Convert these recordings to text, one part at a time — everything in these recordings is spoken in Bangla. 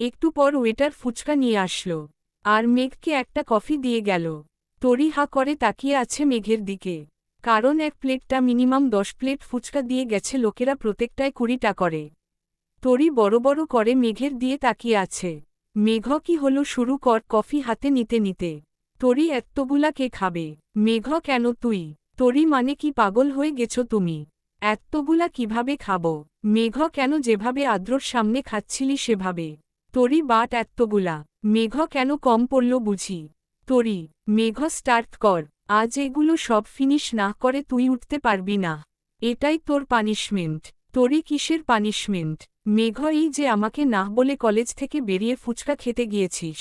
একটু পর ওয়েটার ফুচকা নিয়ে আসলো। আর মেঘকে একটা কফি দিয়ে গেল। তরি হা করে তাকিয়ে আছে মেঘের দিকে। কারণ এক প্লেটটা মিনিমাম দশ প্লেট ফুচকা দিয়ে গেছে লোকেরা প্রত্যেকটায় কুড়িটা করে। তরি বড় বড় করে মেঘের দিয়ে তাকিয়ে আছে। মেঘ কি হল শুরু কর কফি হাতে নিতে নিতে। তরি এত্তগুলা কে খাবে? মেঘ কেন তুই? তরি মানে কি পাগল হয়ে গেছো তুমি? এত্তগুলা কীভাবে খাব? মেঘ কেন যেভাবে আদ্রর সামনে খাচ্ছিলি সেভাবে। তরি বাট এত্তগুলা মেঘ কেন কম পড়ল বুঝি। তরি, মেঘ স্টার্ট কর। আজ এগুলো সব ফিনিশ না করে তুই উঠতে পারবি না। এটাই তোর পানিশমেন্ট তোরই কিসের পানিশমেন্ট মেঘ, এই যে আমাকে না বলে কলেজ থেকে বেরিয়ে ফুচকা খেতে গিয়েছিস।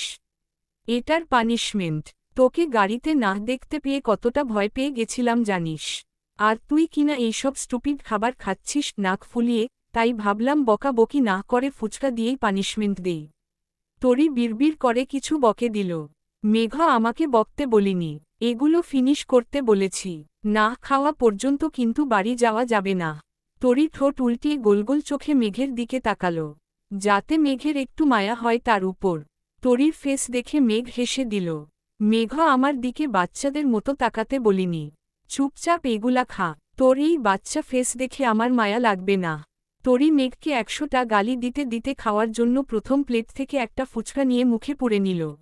এটার পানিশমেন্ট তোকে গাড়িতে না দেখতে পেয়ে কতটা ভয় পেয়ে গেছিলাম জানিস। আর তুই কিনা এইসব স্টুপিড খাবার খাচ্ছিস, নাক ফুলিয়ে তাই ভাবলাম বকা বকি না করে ফুচকা দিয়েই পানিশমেন্ট দেই। তোরই বিড়বিড় করে কিছু বকে দিল। মেঘ আমাকে বকতে বলিনি, এগুলো ফিনিশ করতে বলেছি। না খাওয়া পর্যন্ত কিন্তু বাড়ি যাওয়া যাবে না। তরি ঠোঁট উল্টিয়ে গোলগোল চোখে মেঘের দিকে তাকালো। যাতে মেঘের একটু মায়া হয় তার উপর। তরির ফেস দেখে মেঘ হেসে দিল। মেঘ আমার দিকে বাচ্চাদের মতো তাকাতে বলিনি। চুপচাপ এগুলা খা। তোর এই বাচ্চা ফেস দেখে আমার মায়া লাগবে না। তরি মেঘকে একশোটা গালি দিতে দিতে খাওয়ার জন্য প্রথম প্লেট থেকে একটা ফুচকা নিয়ে মুখে পুড়ে নিল।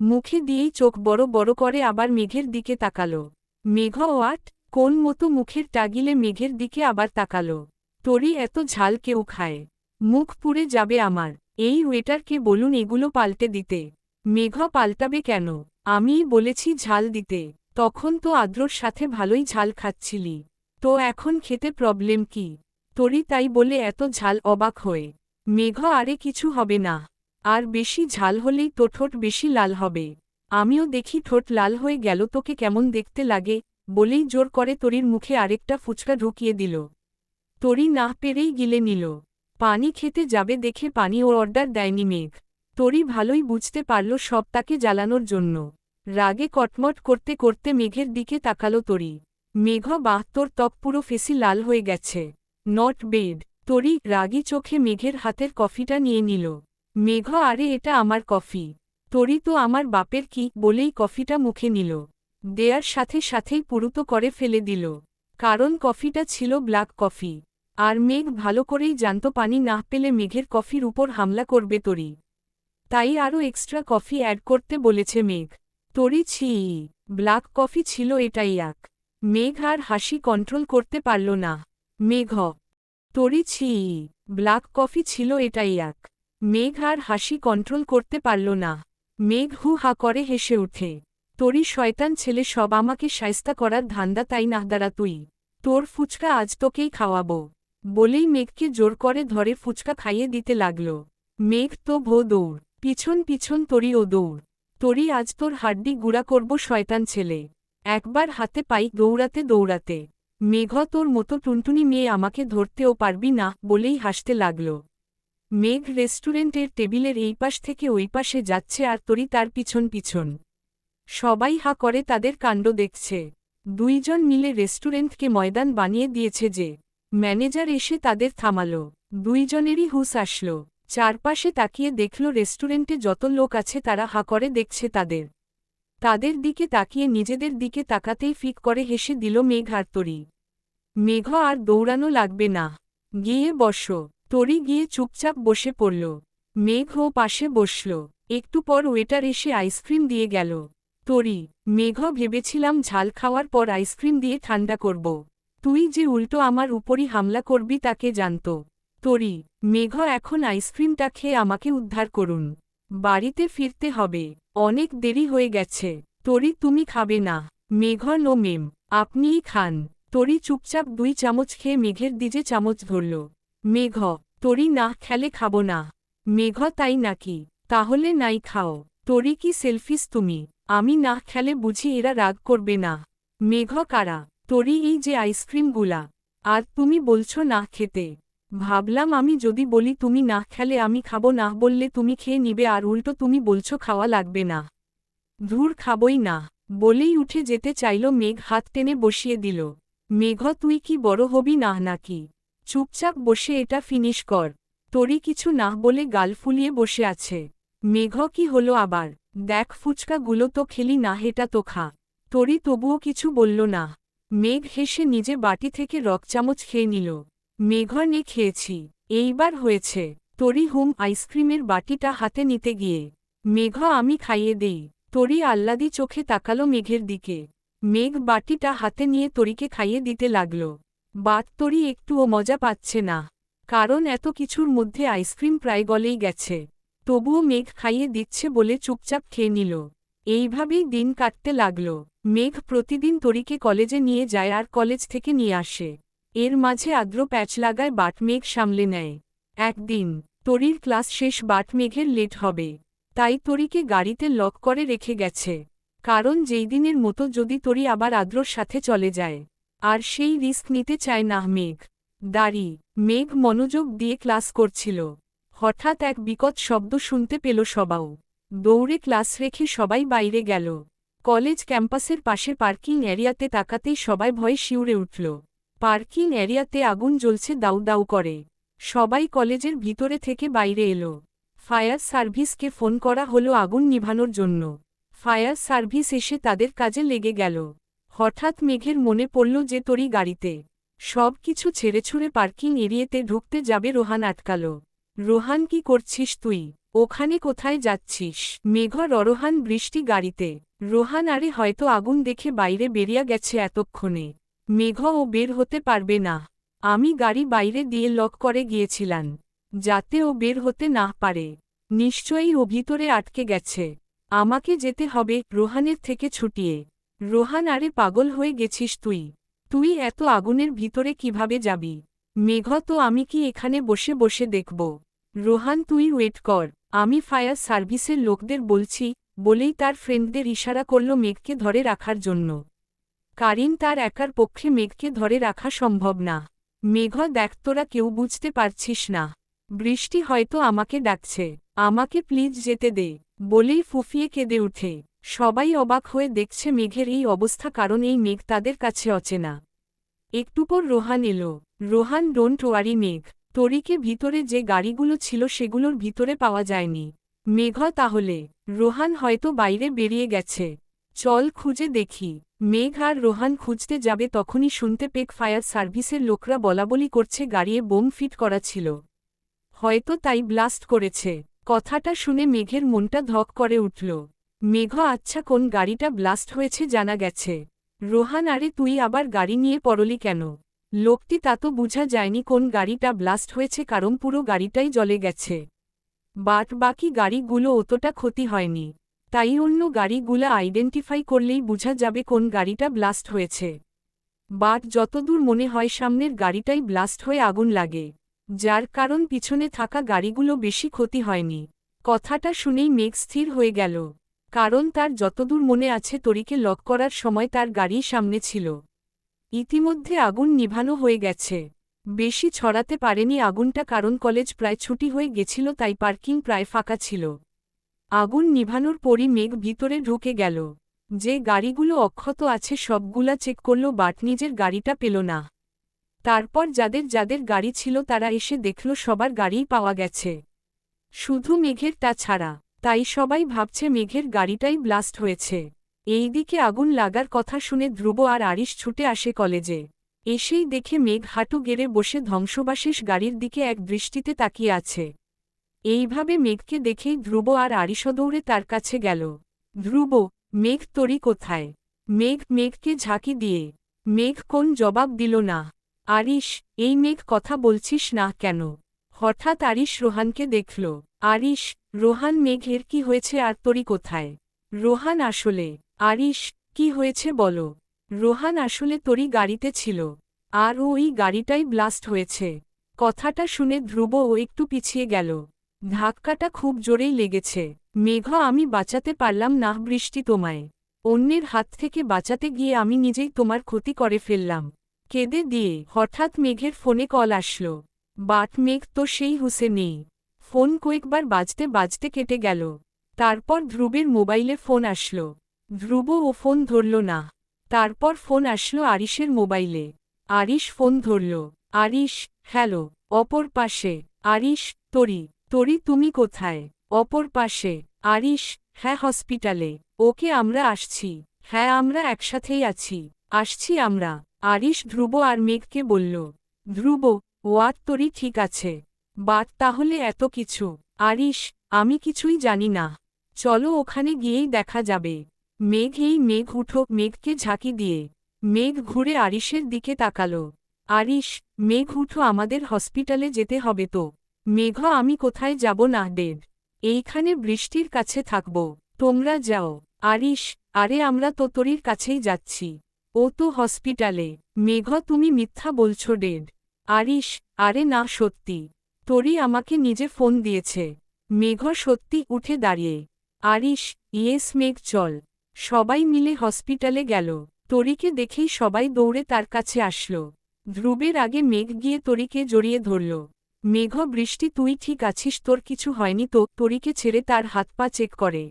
মুখে দিয়েই চোখ বড় বড় করে আবার মেঘের দিকে তাকালো। মেঘ, ওয়াট, কোন মতো মুখের টাগিলে মেঘের দিকে আবার তাকালো। তরি এত ঝাল কেউ খায়। মুখ পুড়ে যাবে আমার। এই ওয়েটারকে বলুন এগুলো পাল্টে দিতে। মেঘ, পাল্টাবে কেন? আমিই বলেছি ঝাল দিতে। তখন তো আদ্রর সাথে ভালোই ঝাল খাচ্ছিলি। তো এখন খেতে প্রবলেম কি? তরি তাই বলে এত ঝাল অবাক হয়ে। মেঘ, আরে কিছু হবে না। আর বেশি ঝাল হলেই তো ঠোঁট বেশি লাল হবে। আমিও দেখি ঠোঁট লাল হয়ে গেল, তোকে কেমন দেখতে লাগে বলেই জোর করে তরির মুখে আরেকটা ফুচকা ঢুকিয়ে দিল। তরি না পেরেই গিলে নিল। পানি খেতে যাবে দেখে পানি ও অর্ডার দেয়নি মেঘ। তরি ভালোই বুঝতে পারল সব তাকে জ্বালানোর জন্য। রাগে কটমট করতে করতে মেঘের দিকে তাকালো তরি। মেঘ, বাহ, তোর ত্বক পুরো ফেসি লাল হয়ে গেছে। Not bad. তরি রাগি চোখে মেঘের হাতের কফিটা নিয়ে নিল। মেঘ, আরে, এটা আমার কফি। তরি তো আমার বাপের কি? বলেই কফিটা মুখে নিল। দেয়ার সাথে সাথেই পুরুত করে ফেলে দিল। কারণ কফিটা ছিল ব্ল্যাক কফি। আর মেঘ ভালো করেই জানত পানি না পেলে মেঘের কফির উপর হামলা করবে তরি। তাই আরও এক্সট্রা কফি অ্যাড করতে বলেছে মেঘ। তরি, ছি, ব্ল্যাক কফি ছিল এটাই এক। মেঘ আর হাসি কন্ট্রোল করতে পারল না। মেঘ। তরি ছি, ব্ল্যাক কফি ছিল এটাই এক। মেঘ আর হাসি কন্ট্রোল করতে পারল না। মেঘ হু হা করে হেসে উঠে তোরই শয়তান ছেলে, সব আমাকে সায়স্তা করার ধান্দা, তাই নাহদারা তুই? তোর ফুচকা আজ তোকেই খাওয়াবো। বলেই মেঘকে জোর করে ধরে ফুচকা খাইয়ে দিতে লাগল। মেঘ তো ভো দৌড়। পিছন পিছন তরি ও দৌড়। তরি, আজ তোর হাড্ডি গুড়া করব, শয়তান ছেলে। একবার হাতে পাই দৌড়াতে দৌড়াতে। মেঘ, তোর মতো টুনটুনি মেয়ে আমাকে ধরতেও পারবি না বলেই হাসতে লাগল। মেঘ রেস্টুরেন্টের টেবিলের এই পাশ থেকে ওই পাশে যাচ্ছে আর তরি তার পিছন পিছন। সবাই হা করে তাদের কাণ্ড দেখছে। দুইজন মিলে রেস্টুরেন্টকে ময়দান বানিয়ে দিয়েছে যে ম্যানেজার এসে তাদের থামাল। দুইজনেরই হুস আসল। চারপাশে তাকিয়ে দেখল রেস্টুরেন্টে যত লোক আছে তারা হা করে দেখছে তাদের। তাদের দিকে তাকিয়ে নিজেদের দিকে তাকাতেই ফিক করে হেসে দিল মেঘ আর তরি। মেঘ আর দৌড়ানো লাগবে না। গিয়ে বস। তরি গিয়ে চুপচাপ বসে পড়ল। মেঘ ও পাশে বসল। একটু পর ওয়েটার এসে আইসক্রিম দিয়ে গেল। তরি, মেঘ, ভেবেছিলাম ঝাল খাওয়ার পর আইসক্রিম দিয়ে ঠান্ডা করব। তুই যে উল্টো আমার উপরই হামলা করবি তাকে জানত? তরি, মেঘ, এখন আইসক্রিমটা খেয়ে আমাকে উদ্ধার করুন। বাড়িতে ফিরতে হবে। অনেক দেরি হয়ে গেছে। তরি, তুমি খাবে না। মেঘ নো মেম, আপনিই খান। তরি চুপচাপ দুই চামচ খেয়ে মেঘের দিজে চামচ ধরল। মেঘ, তরি, না, খেলে খাব না। মেঘ, তাই নাকি? তাহলে নাই খাও। তরি, কি সেলফিস তুমি? আমি না খেলে বুঝি এরা রাগ করবে না। মেঘ, কারা? তরি, এই যে আইসক্রিমগুলা। আর তুমি বলছো না খেতে। ভাবলাম আমি যদি বলি, তুমি না খেলে আমি খাব, না বললে তুমি খেয়ে নিবে, আর উল্টো তুমি বলছো খাওয়া লাগবে না। ধুর, খাবই না। বলেই উঠে যেতে চাইল, মেঘ হাত টেনে বসিয়ে দিল। মেঘ, তুই কি বড় হবি না নাকি? চুপচাপ বসে এটা ফিনিশ কর। তরি কিছু না বলে গাল ফুলিয়ে বসে আছে। মেঘ, কি হলো আবার? দেখ, ফুচকাগুলো তো খেলি না, হেটা তো খা। তরি তবুও কিছু বলল না। মেঘ হেসে নিজে বাটি থেকে রক চামচ খেয়ে নিল। মেঘ নে খেয়েছি। এইবার হয়েছে। তরি হুম আইসক্রিমের বাটিটা হাতে নিতে গিয়ে। মেঘ আমি খাইয়ে দেই। তরি আহ্লাদি চোখে তাকালো মেঘের দিকে। মেঘ বাটিটা হাতে নিয়ে তরিকে খাইয়ে দিতে লাগল। বাট তরি একটুও মজা পাচ্ছে না। কারণ এত কিছুর মধ্যে আইসক্রিম প্রায় গলেই গেছে। তবুও মেঘ খাইয়ে দিচ্ছে বলে চুপচাপ খেয়ে নিল। এইভাবেই দিন কাটতে লাগল। মেঘ প্রতিদিন তরিকে কলেজে নিয়ে যায় আর কলেজ থেকে নিয়ে আসে। এর মাঝে আদ্র প্যাচ লাগায় বাট মেঘ সামলে নেয়। একদিন, তরির ক্লাস শেষ বাটমেঘের লেট হবে। তাই তরিকে গাড়িতে লক করে রেখে গেছে। কারণ যেই দিনের মতো যদি তরি আবার আদ্রর সাথে চলে যায়। আর সেই রিস্ক নিতে চায় না মেঘ। দাড়ি, মেঘ মনোযোগ দিয়ে ক্লাস করছিল। হঠাৎ এক বিকট শব্দ শুনতে পেল সবাও। দৌড়ে ক্লাস রেখে সবাই বাইরে গেল। কলেজ ক্যাম্পাসের পাশে পার্কিং এরিয়াতে তাকাতেই সবাই ভয়ে শিউরে উঠল। পার্কিং এরিয়াতে আগুন জ্বলছে দাউ দাউ করে। সবাই কলেজের ভিতরে থেকে বাইরে এলো। ফায়ার সার্ভিসকে ফোন করা হলো আগুন নিভানোর জন্য। ফায়ার সার্ভিস এসে তাদের কাজে লেগে গেল। হঠাৎ মেঘের মনে পড়ল যে তরি গাড়িতে। সব কিছু ছেড়ে ছুড়ে পার্কিং এরিয়াতে ঢুকতে যাবে রোহান আটকাল। রোহান, কি করছিস তুই? ওখানে কোথায় যাচ্ছিস? মেঘ ররোহান বৃষ্টি গাড়িতে। রোহান, আরে, হয়তো আগুন দেখে বাইরে বেরিয়া গেছে এতক্ষণে। মেঘ ও বের হতে পারবে না। আমি গাড়ি বাইরে দিয়ে লক করে গিয়েছিলাম, যাতে ও বের হতে না পারে। নিশ্চয়ই ও ভিতরে আটকে গেছে। আমাকে যেতে হবে রোহানের থেকে ছুটিয়ে। রোহান, আরে পাগল হয়ে গেছিস তুই। তুই এত আগুনের ভিতরে কীভাবে যাবি? মেঘ, তো আমি কি এখানে বসে বসে দেখব? রোহান, তুই ওয়েট কর। আমি ফায়ার সার্ভিসের লোকদের বলছি, বলেই তার ফ্রেন্ডদের ইশারা করল মেঘকে ধরে রাখার জন্য। কারিন তার একার পক্ষে মেঘকে ধরে রাখা সম্ভব না। মেঘ, দেখ, তোরা কেউ বুঝতে পারছিস না। বৃষ্টি হয়তো আমাকে ডাকছে। আমাকে প্লিজ যেতে দে। বলেই ফুফিয়ে কেঁদে উঠে সবাই অবাক হয়ে দেখছে মেঘের এই অবস্থা কারণ এই মেঘ তাদের কাছে অচেনা। একটু পর রোহান এলো। রোহান ডোন্ট ওয়ারি মেঘ। তরিকে ভিতরে যে গাড়িগুলো ছিল সেগুলোর ভিতরে পাওয়া যায়নি। মেঘ, তাহলে? রোহান হয়তো বাইরে বেরিয়ে গেছে। চল, খুঁজে দেখি। মেঘ আর রোহান খুঁজতে যাবে তখনই শুনতে পেক ফায়ার সার্ভিসের লোকরা বলাবলি করছে গাড়িয়ে বোম ফিট করা ছিল। হয়তো তাই ব্লাস্ট করেছে। কথাটা শুনে মেঘের মনটা ধক করে উঠল। মেঘ আচ্ছা কোন গাড়িটা ব্লাস্ট হয়েছে জানা গেছে। রোহান, আরে তুই আবার গাড়ি নিয়ে পড়লি কেন? লোকটি তা তো বুঝা যায়নি কোন গাড়িটা ব্লাস্ট হয়েছে, কারণ পুরো গাড়িটাই জ্বলে গেছে। বাট বাকি গাড়িগুলো অতটা ক্ষতি হয়নি। তাই অন্য গাড়িগুলা আইডেন্টিফাই করলেই বুঝা যাবে কোন গাড়িটা ব্লাস্ট হয়েছে। বাট যতদূর মনে হয় সামনের গাড়িটাই ব্লাস্ট হয়ে আগুন লাগে। যার কারণ পিছনে থাকা গাড়িগুলো বেশি ক্ষতি হয়নি। কথাটা শুনেই মেঘ স্থির হয়ে গেল। কারণ তার যতদূর মনে আছে তরিকে লক করার সময় তার গাড়ি সামনে ছিল। ইতিমধ্যে আগুন নিভানো হয়ে গেছে। বেশি ছড়াতে পারেনি আগুনটা কারণ কলেজ প্রায় ছুটি হয়ে গেছিল তাই পার্কিং প্রায় ফাঁকা ছিল। আগুন নিভানোর পরই মেঘ ভিতরে ঢুকে গেল। যে গাড়িগুলো অক্ষত আছে সবগুলা চেক করল বাট নিজের গাড়িটা পেল না। তারপর যাদের যাদের গাড়ি ছিল তারা এসে দেখল সবার গাড়িই পাওয়া গেছে। শুধু মেঘের তা ছাড়া, তাই সবাই ভাবছে মেঘের গাড়িটাই ব্লাস্ট হয়েছে। এই দিকে আগুন লাগার কথা শুনে ধ্রুব আর আরিশ ছুটে আসে কলেজে। এসেই দেখে মেঘ হাঁটু গেড়ে বসে ধ্বংসবাশেষ গাড়ির দিকে এক দৃষ্টিতে তাকিয়ে আছে। এইভাবে মেঘকে দেখেই ধ্রুব আর আরিশ দৌড়ে তার কাছে গেল। ধ্রুব, মেঘ তরি কোথায়? মেঘ, মেঘকে ঝাঁকি দিয়ে। মেঘ কোন জবাব দিল না। আরিশ, এই মেঘ কথা বলছিস না কেন? হঠাৎ আরিশ রোহানকে দেখল। আরিশ, রোহান মেঘের কি হয়েছে আর তরি কোথায়? রোহান আসলে। আরিশ, কি হয়েছে বলো? রোহান আসলে তরি গাড়িতে ছিল। আর ওই গাড়িটাই ব্লাস্ট হয়েছে। কথাটা শুনে ধ্রুব ও একটু পিছিয়ে গেল। ধাক্কাটা খুব জোরেই লেগেছে। মেঘ আমি বাঁচাতে পারলাম না বৃষ্টি তোমায়। অন্যের হাত থেকে বাঁচাতে গিয়ে আমি নিজেই তোমার ক্ষতি করে ফেললাম। কেঁদে দিয়ে হঠাৎ মেঘের ফোনে কল আসল। বাট মেঘ তো সেই হুসে নেই ফোন কয়েকবার বাজতে বাজতে কেটে গেল। তারপর ধ্রুবের মোবাইলে ফোন আসল। ধ্রুব ও ফোন ধরল না। তারপর ফোন আসলো আরিশের মোবাইলে। আরিশ ফোন ধরল। আরিশ, হ্যালো, অপর পাশে। আরিশ, তরি। তরি তুমি কোথায়? অপর পাশে, আরিশ হ্যাঁ হসপিটালে। ওকে আমরা আসছি। হ্যাঁ আমরা একসাথেই আছি। আসছি আমরা। আরিশ ধ্রুব আর মেঘকে বলল, ধ্রুব, ওয়াট তরি ঠিক আছে। বাট তাহলে এত কিছু। আরিশ, আমি কিছুই জানি না। চলো ওখানে গিয়েই দেখা যাবে। মেঘ এই মেঘ উঠো, মেঘকে ঝাঁকি দিয়ে। মেঘ ঘুরে আরিশের দিকে তাকালো। আরিশ, মেঘ উঠো আমাদের হসপিটালে যেতে হবে তো। মেঘ আমি কোথায় যাব না ডেড এইখানে বৃষ্টির কাছে থাকব। তোমরা যাও। আরিশ, আরে আমরা তো তরির কাছেই যাচ্ছি। ও তো হসপিটালে। মেঘ তুমি মিথ্যা বলছো ডেড আরিশ, আরে না, সত্যি। তোরি আমাকে নিজে ফোন দিয়েছে। মেঘ সত্যি, উঠে দাঁড়িয়ে। আরিশ, ইয়েস, মেঘ, চল। সবাই মিলে হসপিটালে গেল। তরিকে দেখেই সবাই দৌড়ে তার কাছে আসল। ধ্রুবের আগে মেঘ গিয়ে তরিকে জড়িয়ে ধরল। মেঘ বৃষ্টি, তুই ঠিক আছিস? তোর কিছু হয়নি তো? তরিকে ছেড়ে তার হাত পা চেক করে।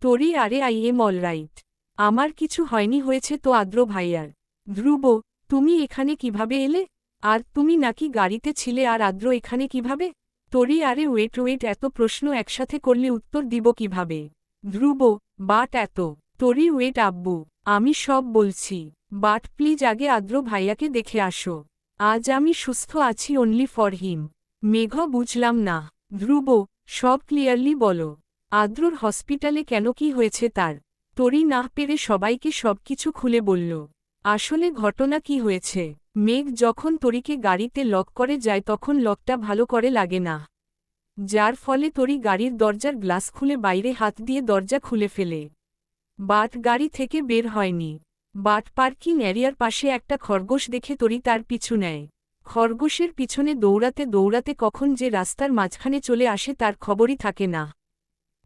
তরি, আরে, আই এম অল রাইট। আমার কিছু হয়নি, হয়েছে তো আদ্র ভাইয়ার। ধ্রুব, তুমি এখানে কীভাবে এলে? আর তুমি নাকি গাড়িতে ছিলে আর আদ্র এখানে কীভাবে? তরি, আরে, ওয়েট ওয়েট, এত প্রশ্ন একসাথে করলে উত্তর দিব কীভাবে? ধ্রুব, বাট এত। তরি, ওয়েট, আব্বু, আমি সব বলছি। বাট, প্লিজ আগে আদ্র ভাইয়াকে দেখে আসো। আজ আমি সুস্থ আছি অনলি ফর হিম মেঘ, বুঝলাম না। ধ্রুব, সব ক্লিয়ারলি বলো। আদ্রর হসপিটালে কেন কি হয়েছে তার? তরি না পেরে সবাইকে সবকিছু খুলে বলল। আসলে ঘটনা কি হয়েছে? মেঘ যখন তরিকে গাড়িতে লক করে যায় তখন লকটা ভালো করে লাগে না। যার ফলে তরি গাড়ির দরজার গ্লাস খুলে বাইরে হাত দিয়ে দরজা খুলে ফেলে। বাট গাড়ি থেকে বের হয়নি। বাট পার্কিং এরিয়ার পাশে একটা খরগোশ দেখে তরি তার পিছু নেয়। খরগোশের পিছনে দৌড়াতে দৌড়াতে কখন যে রাস্তার মাঝখানে চলে আসে তার খবরই থাকে না।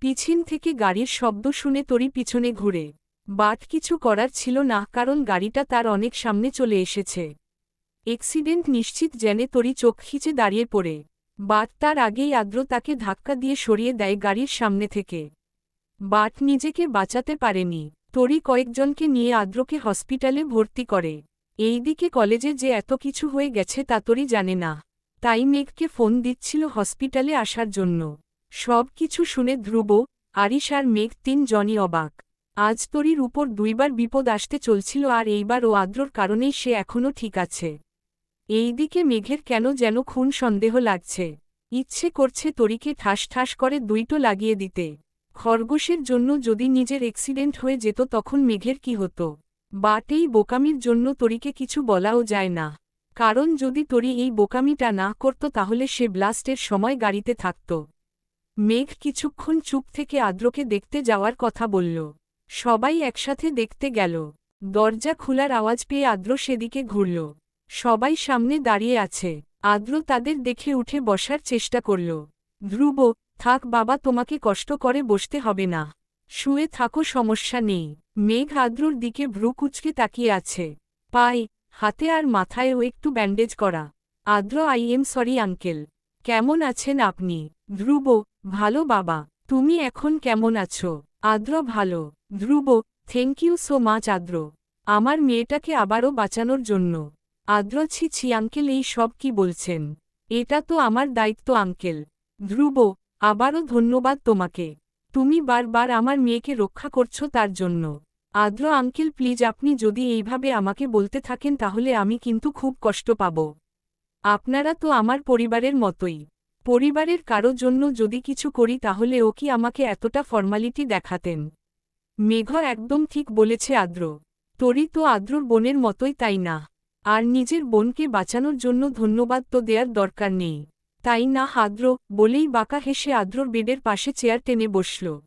পিছিন থেকে গাড়ির শব্দ শুনে তরি পিছনে ঘুরে। বাট কিছু করার ছিল না কারণ গাড়িটা তার অনেক সামনে চলে এসেছে। এক্সিডেন্ট নিশ্চিত জেনে তরি চোখ খিচে দাঁড়িয়ে পড়ে। বাট তার আগেই আদ্র তাকে ধাক্কা দিয়ে সরিয়ে দেয় গাড়ির সামনে থেকে। বাট নিজেকে বাঁচাতে পারেনি। তরি কয়েকজনকে নিয়ে আদ্রকে হসপিটালে ভর্তি করে। এইদিকে কলেজে যে এত কিছু হয়ে গেছে তা তরি জানে না। তাই মেঘকে ফোন দিচ্ছিল হসপিটালে আসার জন্য। সব কিছু শুনে ধ্রুব, আরিশ আর মেঘ তিনজনই অবাক। আজ তরির উপর দুইবার বিপদ আসতে চলছিল আর এইবার ও আদ্রর কারণেই সে এখনও ঠিক আছে। এইদিকে মেঘের কেন যেন খুন সন্দেহ লাগছে। ইচ্ছে করছে তরিকে ঠাস ঠাস করে দুইটো লাগিয়ে দিতে। খরগোশের জন্য যদি নিজের এক্সিডেন্ট হয়ে যেত তখন মেঘের কি হতো? বাটেই বোকামির জন্য তরিকে কিছু বলাও যায় না। কারণ যদি তরি এই বোকামিটা না করত তাহলে সে ব্লাস্টের সময় গাড়িতে থাকত। মেঘ কিছুক্ষণ চুপ থেকে আদ্রকে দেখতে যাওয়ার কথা বলল। সবাই একসাথে দেখতে গেল। দরজা খোলার আওয়াজ পেয়ে আদ্র সেদিকে ঘুরল। সবাই সামনে দাঁড়িয়ে আছে। আদ্র তাদের দেখে উঠে বসার চেষ্টা করল। ধ্রুব থাক বাবা, তোমাকে কষ্ট করে বসতে হবে না। শুয়ে থাকো, সমস্যা নেই। মেঘ আদ্রর দিকে ভ্রু কুচকে তাকিয়ে আছে। পাই হাতে আর মাথায়ও একটু ব্যান্ডেজ করা। আদ্র আই এম সরি আঙ্কেল কেমন আছেন আপনি? ধ্রুব, ভালো বাবা। তুমি এখন কেমন আছো? আদ্র, ভালো। Dhruv thank you so much Adro. আমার মেয়েটাকে আবারও বাঁচানোর জন্য। আদ্র, ছি ছি আঙ্কেল এই সব কি বলছেন? এটা তো আমার দায়িত্ব আঙ্কেল ধ্রুব আবারও ধন্যবাদ তোমাকে। তুমি বারবার আমার মেয়েকে রক্ষা করছ তার জন্য। আদ্র আঙ্কেল, প্লিজ আপনি যদি এইভাবে আমাকে বলতে থাকেন তাহলে আমি কিন্তু খুব কষ্ট পাব। আপনারা তো আমার পরিবারের মতোই। পরিবারের কারও জন্য যদি কিছু করি তাহলে ও কি আমাকে এতটা ফর্মালিটি দেখাতেন? মেঘ একদম ঠিক বলেছে আদ্র। তরি তো আদ্রর বোনের মতোই তাই না? আর নিজের বোনকে বাঁচানোর জন্য ধন্যবাদ তো দেয়ার দরকার নেই। তাই না আদ্র বলেই বাঁকা হেসে আদ্রর বেডের পাশে চেয়ার টেনে বসল।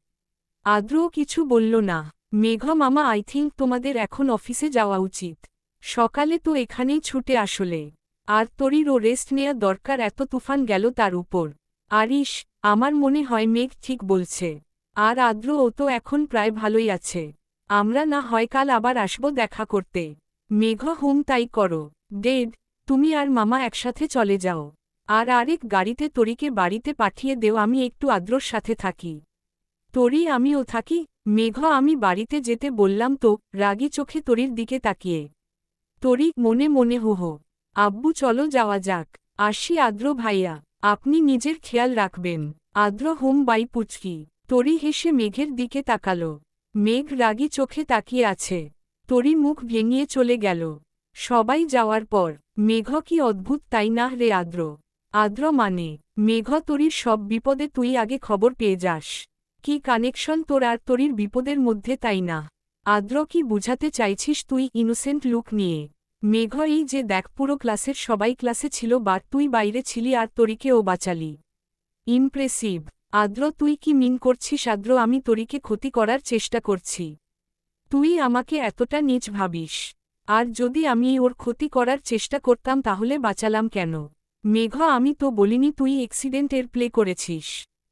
আদ্রও কিছু বলল না। মেঘ মামা আই থিঙ্ক তোমাদের এখন অফিসে যাওয়া উচিত। সকালে তো এখানেই ছুটে আসলে। আর তরিরও রেস্ট নেয়া দরকার এত তুফান গেল তার উপর। আরিশ, আমার মনে হয় মেঘ ঠিক বলছে। আর আদ্র ও তো এখন প্রায় ভালোই আছে। আমরা না হয় কাল আবার আসব দেখা করতে। মেঘ, হুম, তাই করো। ডেড তুমি আর মামা একসাথে চলে যাও। আর আরেক গাড়িতে তরিকে বাড়িতে পাঠিয়ে দেও, আমি একটু আদ্রর সাথে থাকি। তরি, আমিও থাকি। মেঘ, আমি বাড়িতে যেতে বললাম তো, রাগি চোখে তরির দিকে তাকিয়ে। তরি, মনে মনে হো হো। আব্বু, চলো যাওয়া যাক। আসি আদ্র ভাইয়া, আপনি নিজের খেয়াল রাখবেন। আদ্র হোম বাই পুচকি। তরি হেসে মেঘের দিকে তাকাল। মেঘ রাগী চোখে তাকিয়ে আছে। তরি মুখ ভেঙিয়ে চলে গেল। সবাই যাওয়ার পর, মেঘ কি অদ্ভুত তাই না রে আদ্র? আদ্র মানে মেঘ তরির সব বিপদে তুই আগে খবর পেয়ে যাস। কি কানেকশন তোর আর তরির বিপদের মধ্যে তাই না? আদ্র কি বুঝাতে চাইছিস তুই ইনোসেন্ট লুক নিয়ে? মেঘ এই যে দেখ পুরো ক্লাসের সবাই ক্লাসে ছিল বা তুই বাইরে ছিলি আর তরিকে ও বাঁচালি। ইমপ্রেসিভ আদ্র তুই কি মিন করছিস? আদ্র আমি তরিকে ক্ষতি করার চেষ্টা করছি। তুই আমাকে এতটা নিচ ভাবিস। আর যদি আমি ওর ক্ষতি করার চেষ্টা করতাম তাহলে বাঁচালাম কেন? মেঘ, আমি তো বলিনি তুই এক্সিডেন্টের প্লে করেছিস।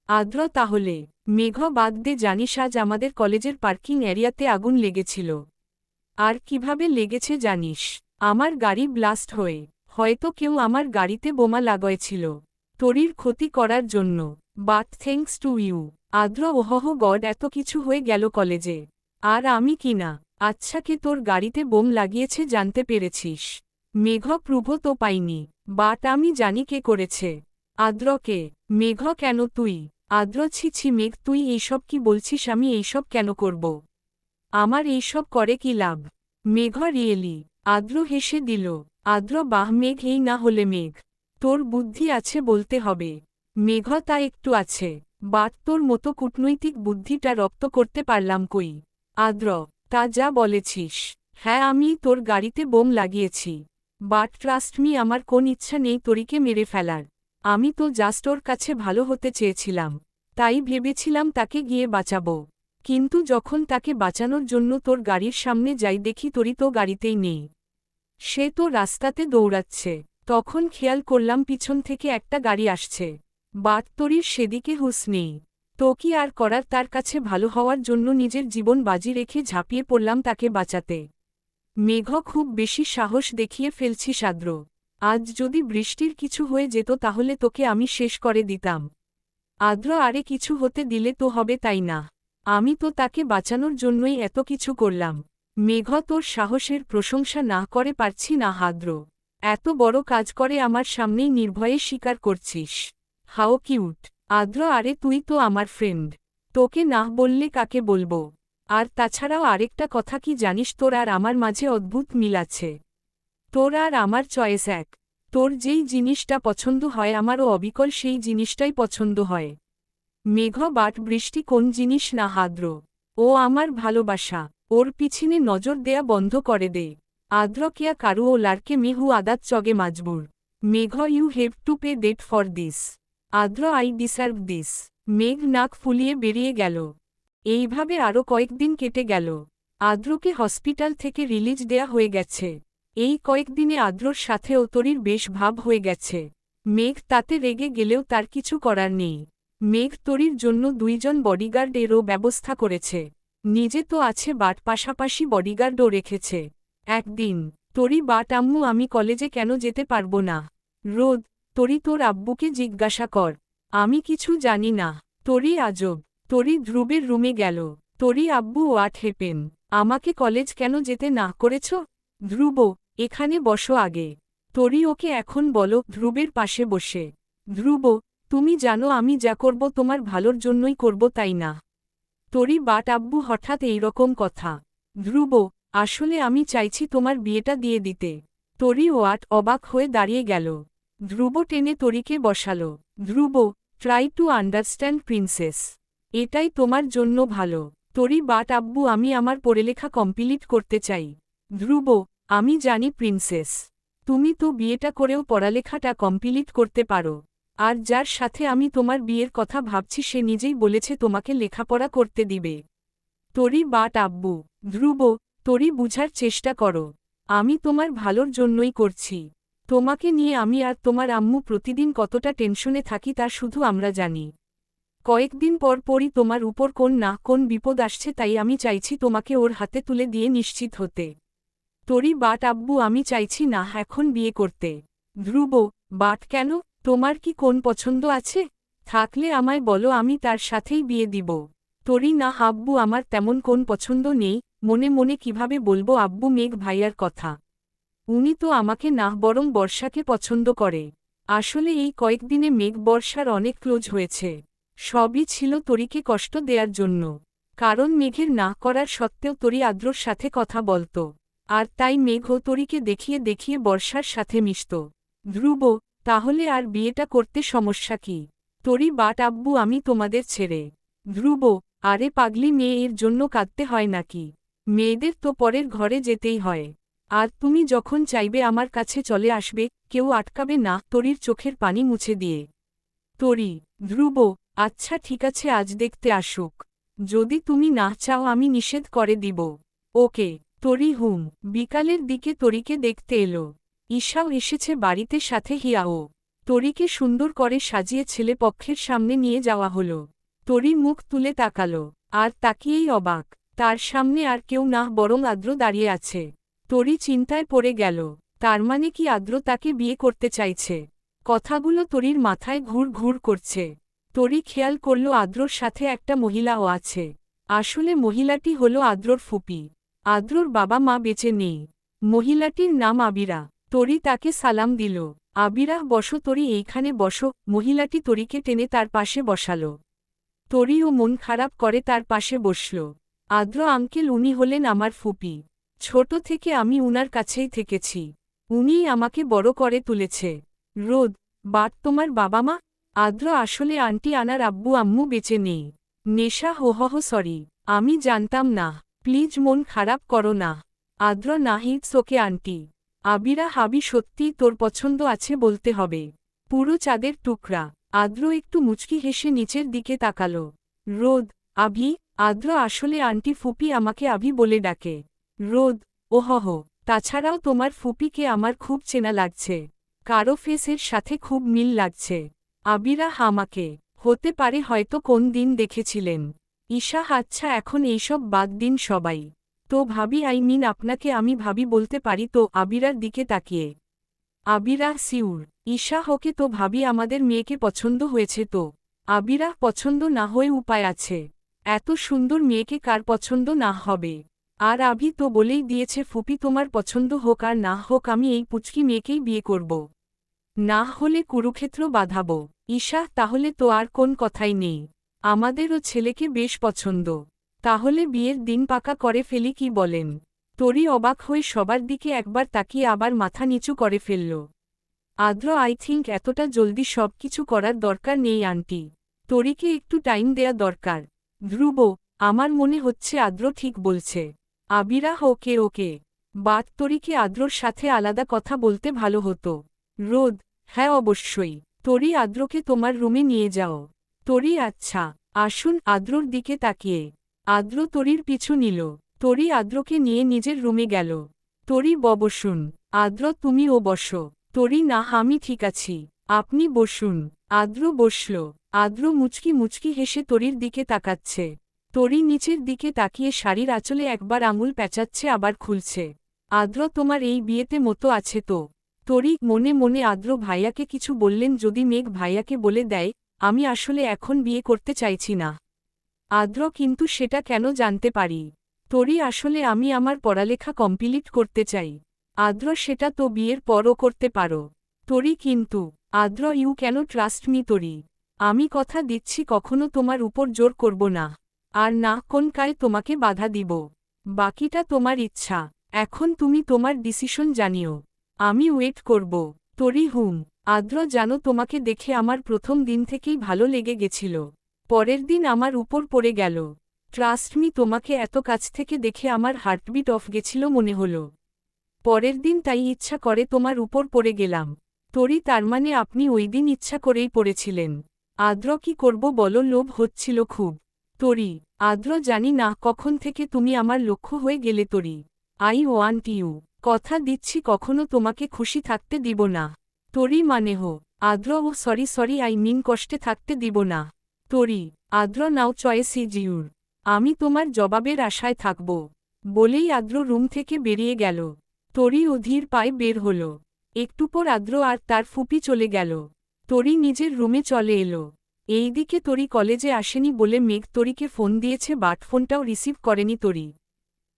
আদ্র, তাহলে, মেঘ বাদ দে, জানিস আজ আমাদের কলেজের পার্কিং এরিয়াতে আগুন লেগেছিল। আর কীভাবে লেগেছে জানিস? আমার গাড়ি ব্লাস্ট হয়ে, হয়তো কেউ আমার গাড়িতে বোমা লাগাইছিল। তরির ক্ষতি করার জন্য। বাট থ্যাঙ্কস টু ইউ আদ্র, ওহহ, গড, এত কিছু হয়ে গেল কলেজে। আর আমি কিনা আচ্ছা কে তোর গাড়িতে বোম লাগিয়েছে জানতে পেরেছিস। মেঘ প্রুভ তো পাইনি। বাট আমি জানি কে করেছে। আদ্রকে মেঘ কেন তুই? আদ্র, ছি ছি, মেঘ, তুই এইসব কি বলছিস? আমি এইসব কেন করব? আমার এইসব করে কি লাভ? মেঘ, রিয়েলি। আদ্র হেসে দিল। আদ্র, বাহ, মেঘ, এই না হলে মেঘ। তোর বুদ্ধি আছে বলতে হবে। মেঘ তা একটু আছে। বাট তোর মতো কূটনৈতিক বুদ্ধিটা রপ্ত করতে পারলাম কই? আদ্র, তা যা বলেছিস। হ্যাঁ আমি তোর গাড়িতে বোম লাগিয়েছি। বাট ট্রাস্ট মি আমার কোন ইচ্ছা নেই তরিকে মেরে ফেলার। আমি তো জাস্ট ওর কাছে ভালো হতে চেয়েছিলাম। তাই ভেবেছিলাম তাকে গিয়ে বাঁচাবো। কিন্তু যখন তাকে বাঁচানোর জন্য তোর গাড়ির সামনে যাই দেখি তরি তো গাড়িতেই নেই। সে তো রাস্তাতে দৌড়াচ্ছে। তখন খেয়াল করলাম পিছন থেকে একটা গাড়ি আসছে। বাট তরির সেদিকে হুস নেই। তো কি আর করার তার কাছে ভালো হওয়ার জন্য নিজের জীবন বাজি রেখে ঝাঁপিয়ে পড়লাম তাকে বাঁচাতে। মেঘ খুব বেশি সাহস দেখিয়ে ফেলছি সাদ্র। আজ যদি বৃষ্টির কিছু হয়ে যেত তাহলে তোকে আমি শেষ করে দিতাম। আদ্র আরে কিছু হতে দিলে তো হবে তাই না। আমি তো তাকে বাঁচানোর জন্যই এত কিছু করলাম। মেঘ তোর সাহসের প্রশংসা না করে পারছি না হাদ্র এত বড় কাজ করে আমার সামনেই নির্ভয়ে স্বীকার করছিস। How cute. আদ্র আরে তুই তো আমার ফ্রেন্ড। তোকে না বললে কাকে বলব? আর তাছাড়াও আরেকটা কথা কি জানিস? তোর আর আমার মাঝে অদ্ভুত মিল আছে। তোর আর আমার চয়েস এক। তোর যেই জিনিসটা পছন্দ হয়, আমারও অবিকল সেই জিনিসটাই পছন্দ হয়। মেঘ, বাট বৃষ্টি কোন জিনিস না হাদ্র ও আমার ভালোবাসা। ওর পিছিনে নজর দেয়া বন্ধ করে দে। আদ্র কেয়া কারু ও লারকে মেহু আদাত চগে মাজবুর। Megh you have to pay debt for this Adro I deserve this Megh, নাক ফুলিয়ে বেরিয়ে গেল। এইভাবে আরও কয়েকদিন কেটে গেল। আদ্রকে হসপিটাল থেকে রিলিজ দেয়া হয়ে গেছে। এই কয়েকদিনে আদ্রর সাথে ওতরির বেশ ভাব হয়ে গেছে। মেঘ তাতে রেগে গেলেও তার কিছু করার নেই। মেঘ তরির জন্য দুইজন বডিগার্ডেরও ব্যবস্থা করেছে। নিজে তো আছে বাট পাশাপাশি বডিগার্ডও রেখেছে। একদিন, তরি, বাট আম্মু, আমি কলেজে কেন যেতে পারব না? রোদ, তরি, তোর আব্বুকে জিজ্ঞাসা কর। আমি কিছু জানি না। তরি, আজব। তরি ধ্রুবের রুমে গেল। তরি আব্বু ওয়াট হেপেন আমাকে কলেজ কেন যেতে না করেছ? ধ্রুব, এখানে বসো আগে। তরি ওকে এখন বলো, ধ্রুবের পাশে বসে। ধ্রুব, তুমি জানো আমি যা করব, তোমার ভালোর জন্যই করব, তাই না? তরি বাট আব্বু হঠাৎ এই রকম কথা। ধ্রুব, আসলে আমি চাইছি তোমার বিয়েটা দিয়ে দিতে। তরি ওয়াট অবাক হয়ে দাঁড়িয়ে গেল। ধ্রুব টেনে তরিকে বসালো। Dhruv try to understand princess এটাই তোমার জন্য ভালো। তরি বাট আব্বু, আমি আমার পড়েলেখা কমপ্লিট করতে চাই। ধ্রুব, আমি জানি প্রিন্সেস। তুমি তো বিয়েটা করেও পড়ালেখাটা কমপ্লিট করতে পারো। আর যার সাথে আমি তোমার বিয়ের কথা ভাবছি, সে নিজেই বলেছে তোমাকে লেখাপড়া করতে দিবে। তরি বাট আব্বু। ধ্রুব তরি বুঝার চেষ্টা করো। আমি তোমার ভালোর জন্যই করছি। তোমাকে নিয়ে আমি আর তোমার আম্মু প্রতিদিন কতটা টেনশনে থাকি তা শুধু আমরা জানি। কয়েকদিন পর পরই তোমার উপর কোন না কোন বিপদ আসছে তাই আমি চাইছি তোমাকে ওর হাতে তুলে দিয়ে নিশ্চিত হতে। তরি বাট আব্বু, আমি চাইছি না এখন বিয়ে করতে। ধ্রুব, বাট কেন? তোমার কি কোন পছন্দ আছে? থাকলে আমায় বলো, আমি তার সাথেই বিয়ে দিব। তরি না আব্বু, আমার তেমন কোন পছন্দ নেই। মনে মনে কীভাবে বলব, আব্বু মেঘ ভাইয়ার কথা। উনি তো আমাকে না, বরং বর্ষাকে পছন্দ করে। আসলে এই কয়েকদিনে মেঘ বর্ষার অনেক ক্লোজ হয়েছে। সবই ছিল তরিকে কষ্ট দেয়ার জন্য। কারণ মেঘের না করার সত্ত্বেও তরি আদ্রর সাথে কথা বলত। আর তাই মেঘও তরিকে দেখিয়ে দেখিয়ে বর্ষার সাথে মিশত। ধ্রুব, তাহলে আর বিয়েটা করতে সমস্যা কি? তরি, বাট আব্বু, আমি তোমাদের ছেড়ে। ধ্রুব, আরে পাগলি মেয়ে, এর জন্য কাঁদতে হয় নাকি? মেয়েদের তো পরের ঘরে যেতেই হয়। আর তুমি যখন চাইবে আমার কাছে চলে আসবে, কেউ আটকাবে না তরির চোখের পানি মুছে দিয়ে। তরি, ধ্রুব আচ্ছা ঠিক আছে, আজ দেখতে আসুক। যদি তুমি না চাও, আমি নিষেধ করে দিব। ওকে, তরি হুম। বিকালের দিকে তরিকে দেখতে এলো। ঈশাও এসেছে বাড়িতে সাথে হিয়াও। তরিকে সুন্দর করে সাজিয়ে ছেলে পক্ষের সামনে নিয়ে যাওয়া হলো। তরি মুখ তুলে তাকালো। আর তাকিয়েই অবাক। তার সামনে আর কেউ না, বরং আদ্র দাঁড়িয়ে আছে। তরি চিন্তায় পড়ে গেল। তার মানে কি আদ্র তাকে বিয়ে করতে চাইছে? কথাগুলো তরির মাথায় ঘুর ঘুর করছে। তরি খেয়াল করল আদ্রর সাথে একটা মহিলাও আছে। আসলে মহিলাটি হল আদ্রর ফুপি। আদ্রর বাবা মা বেঁচে নেই। মহিলাটির নাম আবিরা। তরি তাকে সালাম দিল। আবিরা, বসো তরি এইখানে বসো। মহিলাটি তরিকে টেনে তার পাশে বসালো। তরিও মন খারাপ করে তার পাশে বসল। আদ্র, আঙ্কেল, উনি হলেন আমার ফুপি। ছোট থেকে আমি উনার কাছেই থেকেছি। উনিই আমাকে বড় করে তুলেছে। রোদ বাট তোমার বাবা মা? আদ্র আসলে আন্টি আনার আব্বু আম্মু বেঁচে নেই। নেশা হোহহ সরি আমি জানতাম না। প্লিজ মন খারাপ করো না। আদ্র, নাহিদ, সোকে আন্টি। আবিরা, হাবি সত্যিই তোর পছন্দ আছে বলতে হবে। পুরো চাঁদের টুকরা। আদ্র একটু মুচকি হেসে নিচের দিকে তাকালো। রোদ, আভি, আদ্র আসলে আন্টি ফুপি আমাকে আভি বলে ডাকে। রোদ ওহহ তাছাড়াও তোমার ফুপিকে আমার খুব চেনা লাগছে। কারও ফেসের সাথে খুব মিল লাগছে। আবিরা হামাকে, হতে পারে হয়তো কোন দিন দেখেছিলেন। ঈশা আচ্ছা এখন এইসব বাদ দিন সবাই। তো ভাবি, আই মিন আপনাকে আমি ভাবি বলতে পারি, তো আবিরার দিকে তাকিয়ে। আবিরা সিউর ঈশা হকে তো ভাবি আমাদের মেয়েকে পছন্দ হয়েছে, তো। আবিরা, পছন্দ না হয়ে উপায় আছে। এত সুন্দর মেয়েকে কার পছন্দ না হবে? আর আভি, তো বলেই দিয়েছে, ফুপি, তোমার পছন্দ হোক আর না হোক, আমি এই পুচকি মেয়েকেই বিয়ে করব। না হলে কুরুক্ষেত্র বাঁধাব। ঈশা, তাহলে তো আর কোন কথাই নেই। আমাদেরও ছেলেকে বেশ পছন্দ। তাহলে বিয়ের দিন পাকা করে ফেলি, কি বলেন? তরি অবাক হয়ে সবার দিকে একবার তাকিয়ে আবার মাথা নিচু করে ফেলল। আদ্র, আই থিঙ্ক এতটা জলদি সব কিছু করার দরকার নেই, আন্টি। তরিকে একটু টাইম দেয়া দরকার। ধ্রুব, আমার মনে হচ্ছে আদ্র ঠিক বলছে। আবিরা ওকে ওকে। বাত তরিকে আদ্রর সাথে আলাদা কথা বলতে ভালো হতো। রোদ হ্যাঁ অবশ্যই। তরি আদ্রকে তোমার রুমে নিয়ে যাও। তরি আচ্ছা আসুন আদ্রর দিকে তাকিয়ে। আদ্র তরির পিছু নিল। তরি আদ্রকে নিয়ে নিজের রুমে গেল। তরি ববসুন আদ্র, তুমি ও বসো। তরি, না, আমি ঠিক আছি। আপনি বসুন। আদ্র বসল। আদ্র মুচকি মুচকি হেসে তরির দিকে তাকাচ্ছে। তরি নিচের দিকে তাকিয়ে শাড়ির আঁচলে একবার আঙুল প্যাঁচাচ্ছে আবার খুলছে। আদ্র, তোমার এই বিয়েতে মতো আছে তো। তরি মনে মনে আদ্র ভাইয়াকে কিছু বললেন যদি মেঘ ভাইয়াকে বলে দেয়, আমি আসলে এখন বিয়ে করতে চাইছি না। আদ্র কিন্তু সেটা কেন জানতে পারি? তরি আসলে আমি আমার পড়ালেখা কমপ্লিট করতে চাই। আদ্র, সেটা তো বিয়ের পরও করতে পারো। তরি কিন্তু। আদ্র, ইউ কেন ট্রাস্ট মি তরি আমি কথা দিচ্ছি কখনো তোমার উপর জোর করব না। আর না, কোন কায় তোমাকে বাধা দিব? বাকিটা তোমার ইচ্ছা। এখন তুমি তোমার ডিসিশন জানিও। আমি ওয়েট করব, তরি হুম। আদ্র যেন তোমাকে দেখে আমার প্রথম দিন থেকেই ভালো লেগে গেছিল। পরের দিন আমার উপর পড়ে গেল। ট্রাস্ট মি তোমাকে এত কাছ থেকে দেখে আমার হার্টবিট অফ গেছিল মনে হল। পরের দিন তাই ইচ্ছা করে তোমার উপর পড়ে গেলাম। তরি, তার মানে আপনি ওই দিন ইচ্ছা করেই পড়েছিলেন। আদ্র, কি করব বলো? লোভ হচ্ছিল খুব। তরি, আদ্র, জানি না কখন থেকে তুমি আমার লক্ষ্য হয়ে গেলে তরি। আই ওয়ান্ট ইউ কথা দিচ্ছি কখনো তোমাকে খুশি থাকতে দিব না। তরি মানে হো। আদ্র ও সরি সরি আই মিন কষ্টে থাকতে দিব না। তরি, আদ্র নাও চয়েস জিউর। আমি তোমার জবাবের আশায় থাকব। বলেই আদ্র রুম থেকে বেরিয়ে গেল। তরি অধীর পায়ে বের হল। একটু পর আদ্র আর তার ফুপি চলে গেল। তরি নিজের রুমে চলে এলো। এইদিকে তরি কলেজে আসেনি বলে মেঘ তরিকে ফোন দিয়েছে বাট ফোনটাও রিসিভ করেনি তরি।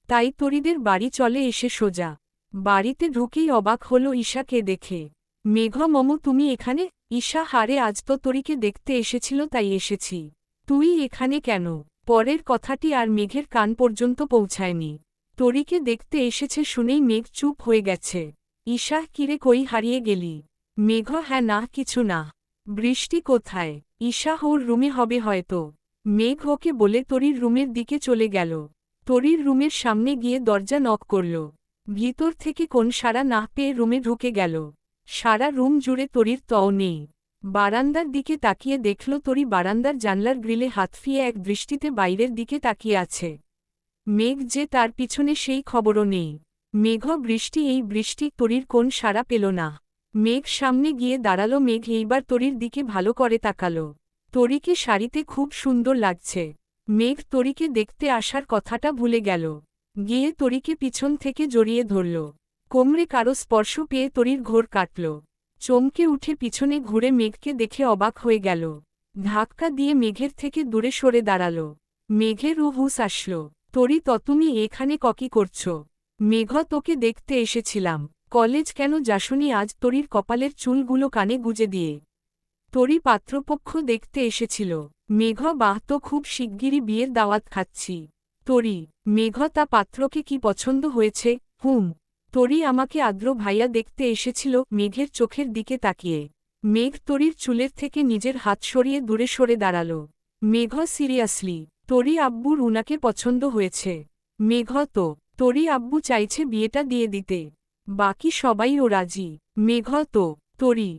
তাই তরিদের বাড়ি চলে এসে সোজা। বাড়িতে ঢুকেই অবাক হল ঈশাকে দেখে। মেঘ, মম, তুমি এখানে? ঈশা, হারে, আজ তো তরিকে দেখতে এসেছিল, তাই এসেছি। তুই এখানে কেন? পরের কথাটি আর মেঘের কান পর্যন্ত পৌঁছায়নি। তরিকে দেখতে এসেছে শুনেই মেঘ চুপ হয়ে গেছে। ঈশা, কিরে, কই হারিয়ে গেলি? মেঘ হ্যাঁ না, কিছু না। বৃষ্টি কোথায়? ঈশা, ওর রুমে হবে হয়তো। মেঘ ওকে বলে তরির রুমের দিকে চলে গেল। তরির রুমের সামনে গিয়ে দরজা নক করল। ভিতর থেকে কোন সারা না পেয়ে রুমে ঢুকে গেল। সারা রুম জুড়ে তরির তও নেই। বারান্দার দিকে তাকিয়ে দেখল তরি বারান্দার জানলার গ্রিলে হাত ফিয়ে এক দৃষ্টিতে বাইরের দিকে তাকিয়ে আছে। মেঘ যে তার পিছনে সেই খবরও নেই। মেঘ বৃষ্টি, এই বৃষ্টি তরির কোন সারা পেল না। মেঘ সামনে গিয়ে দাঁড়াল, মেঘ এইবার তরির দিকে ভালো করে তাকালো। তরিকে শাড়িতে খুব সুন্দর লাগছে। মেঘ তরিকে দেখতে আসার কথাটা ভুলে গেল। গিয়ে তরিকে পিছন থেকে জড়িয়ে ধরল। কোমরে কারও স্পর্শ পেয়ে তরির ঘোর কাটল। চমকে উঠে পিছনে ঘুরে মেঘকে দেখে অবাক হয়ে গেল। ধাক্কা দিয়ে মেঘের থেকে দূরে সরে দাঁড়াল। মেঘের ও হুস আসল। তরি ততুমি এখানে ককি করছ? মেঘ, তোকে দেখতে এসেছিলাম। কলেজ কেন যাসনি আজ? তরির কপালের চুলগুলো কানে গুজে দিয়ে। তরি পাত্রপক্ষ দেখতে এসেছিল। মেঘ, বাহ, তো খুব শিগগিরই বিয়ের দাওয়াত খাচ্ছি। তরি মেঘ তা পাত্রকে কি পছন্দ হয়েছে? হুম। তরি আমাকে আদ্র ভাইয়া দেখতে এসেছিল মেঘের চোখের দিকে তাকিয়ে। মেঘ তরির চুলের থেকে নিজের হাত সরিয়ে দূরে সরে দাঁড়াল। মেঘ সিরিয়াসলি, তরি আব্বুর উনাকে পছন্দ হয়েছে। মেঘ তো, তরি আব্বু চাইছে বিয়েটা দিয়ে দিতে। বাকি সবাই ও রাজি। মেঘ তো, তরি